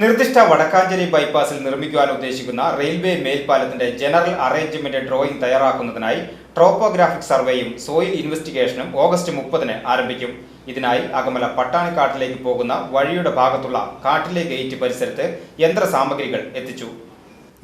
നിർദ്ദിഷ്ട വടക്കാഞ്ചേരി ബൈപ്പാസിൽ നിർമ്മിക്കുവാൻ ഉദ്ദേശിക്കുന്ന റെയിൽവേ മേൽപ്പാലത്തിന്റെ ജനറൽ അറേഞ്ച്മെന്റ് ഡ്രോയിംഗ് തയ്യാറാക്കുന്നതിനായി ട്രോപ്പോഗ്രാഫിക് സർവേയും സോയിൽ ഇൻവെസ്റ്റിഗേഷനും ഓഗസ്റ്റ് മുപ്പതിന് ആരംഭിക്കും. ഇതിനായി അകമല പട്ടാണിക്കാട്ടിലേക്ക് പോകുന്ന വഴിയുടെ ഭാഗത്തുള്ള കാട്ടിലെ ഗേറ്റ് പരിസരത്ത് യന്ത്ര സാമഗ്രികൾ എത്തിച്ചു.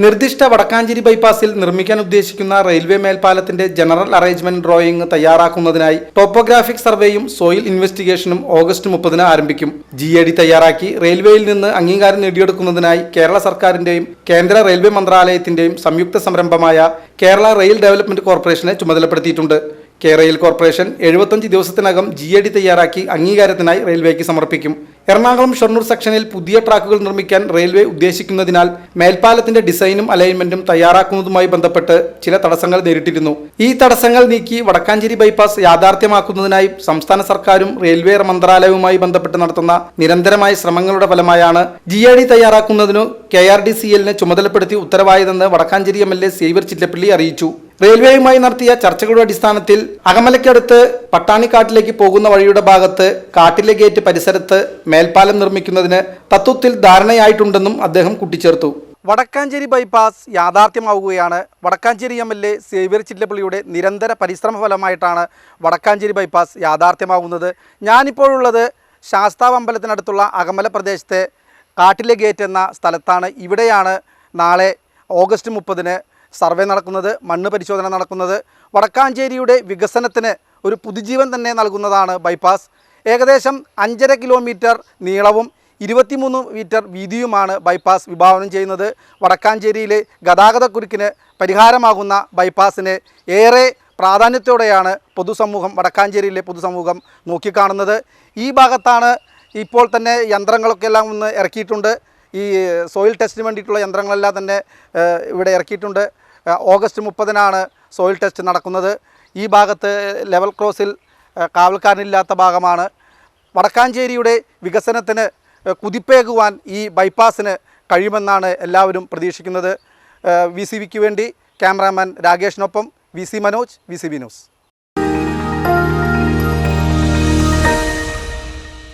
നിർദ്ദിഷ്ട വടക്കാഞ്ചേരി ബൈപ്പാസിൽ നിർമ്മിക്കാൻ ഉദ്ദേശിക്കുന്ന റെയിൽവേ മേൽപ്പാലത്തിന്റെ ജനറൽ അറേഞ്ച്മെന്റ് ഡ്രോയിംഗ് തയ്യാറാക്കുന്നതിനായി ടോപ്പോഗ്രാഫിക് സർവേയും സോയിൽ ഇൻവെസ്റ്റിഗേഷനും ഓഗസ്റ്റ് മുപ്പതിന് ആരംഭിക്കും. ജി എ ഡി തയ്യാറാക്കി റെയിൽവേയിൽ നിന്ന് അംഗീകാരം നേടിയെടുക്കുന്നതിനായി കേരള സർക്കാരിന്റെയും കേന്ദ്ര റെയിൽവേ മന്ത്രാലയത്തിന്റെയും സംയുക്ത സംരംഭമായ കേരള റെയിൽ ഡെവലപ്മെന്റ് കോർപ്പറേഷനെ ചുമതലപ്പെടുത്തിയിട്ടുണ്ട്. കെ റെയിൽ കോർപ്പറേഷൻ എഴുപത്തഞ്ച് ദിവസത്തിനകം ജി എ ഡി തയ്യാറാക്കി അംഗീകാരത്തിനായി റെയിൽവേക്ക് സമർപ്പിക്കും. എറണാകുളം ഷൊർണൂർ സെക്ഷനിൽ പുതിയ ട്രാക്കുകൾ നിർമ്മിക്കാൻ റെയിൽവേ ഉദ്ദേശിക്കുന്നതിനാൽ മേൽപ്പാലത്തിന്റെ ഡിസൈനും അലൈൻമെന്റും തയ്യാറാക്കുന്നതുമായി ബന്ധപ്പെട്ട് ചില തടസ്സങ്ങൾ നേരിട്ടിരുന്നു. ഈ തടസ്സങ്ങൾ നീക്കി വടക്കാഞ്ചേരി ബൈപ്പാസ് യാഥാർത്ഥ്യമാക്കുന്നതിനായി സംസ്ഥാന സർക്കാരും റെയിൽവേ മന്ത്രാലയവുമായി ബന്ധപ്പെട്ട് നടത്തുന്ന നിരന്തരമായ ശ്രമങ്ങളുടെ ഫലമായാണ് ജി എ ഡി തയ്യാറാക്കുന്നതിനു കെ ആർ ഡി സി എല്ലിനെ ചുമതലപ്പെടുത്തി ഉത്തരവായതെന്ന് Vadakkanchery M L A Xavier Chittappally അറിയിച്ചു. റെയിൽവേയുമായി നടത്തിയ ചർച്ചകളുടെ അടിസ്ഥാനത്തിൽ അകമലയ്ക്കടുത്ത് പട്ടാണിക്കാട്ടിലേക്ക് പോകുന്ന വഴിയുടെ ഭാഗത്ത് കാട്ടിലെ ഗേറ്റ് പരിസരത്ത് മേൽപ്പാലം നിർമ്മിക്കുന്നതിന് തത്വത്തിൽ ധാരണയായിട്ടുണ്ടെന്നും അദ്ദേഹം കൂട്ടിച്ചേർത്തു. Vadakkanchery bypass യാഥാർത്ഥ്യമാവുകയാണ്. Vadakkanchery M L A Xavier ചില്ലപ്പള്ളിയുടെ നിരന്തര പരിശ്രമ ഫലമായിട്ടാണ് വടക്കാഞ്ചേരി ബൈപ്പാസ് യാഥാർത്ഥ്യമാകുന്നത് ഞാനിപ്പോഴുള്ളത് ശാസ്താവ് അമ്പലത്തിനടുത്തുള്ള അകമല പ്രദേശത്തെ കാട്ടിലെ ഗേറ്റ് എന്ന സ്ഥലത്താണ്. ഇവിടെയാണ് നാളെ ഓഗസ്റ്റ് മുപ്പതിന് സർവേ നടക്കുന്നത് മണ്ണ് പരിശോധന നടക്കുന്നത് വടക്കാഞ്ചേരിയുടെ വികസനത്തിന് ഒരു പുതുജീവൻ തന്നെ നൽകുന്നതാണ് ബൈപ്പാസ് ഏകദേശം അഞ്ചര കിലോമീറ്റർ നീളവും ഇരുപത്തിമൂന്ന് മീറ്റർ വീതിയുമാണ് ബൈപ്പാസ് വിഭാവനം ചെയ്യുന്നത്. വടക്കാഞ്ചേരിയിലെ ഗതാഗതക്കുരുക്കിന് പരിഹാരമാകുന്ന ബൈപ്പാസിനെ ഏറെ പ്രാധാന്യത്തോടെയാണ് പൊതുസമൂഹം വടക്കാഞ്ചേരിയിലെ പൊതുസമൂഹം നോക്കിക്കാണുന്നത്. ഈ ഭാഗത്താണ് ഇപ്പോൾ തന്നെ യന്ത്രങ്ങളൊക്കെ എല്ലാം ഒന്ന് ഇറക്കിയിട്ടുണ്ട്. ഈ സോയിൽ ടെസ്റ്റിന് വേണ്ടിയിട്ടുള്ള യന്ത്രങ്ങളെല്ലാം തന്നെ ഇവിടെ ഇറക്കിയിട്ടുണ്ട്. ഓഗസ്റ്റ് മുപ്പതിനാണ് സോയിൽ ടെസ്റ്റ് നടക്കുന്നത്. ഈ ഭാഗത്ത് ലെവൽ ക്രോസിൽ കാവൽക്കാരനില്ലാത്ത ഭാഗമാണ്. വടക്കാഞ്ചേരിയുടെ വികസനത്തിന് കുതിപ്പേകുവാൻ ഈ ബൈപ്പാസിന് കഴിയുമെന്നാണ് എല്ലാവരും പ്രതീക്ഷിക്കുന്നത്. വി വേണ്ടി cameraman രാകേഷിനൊപ്പം V Manoj V C B news.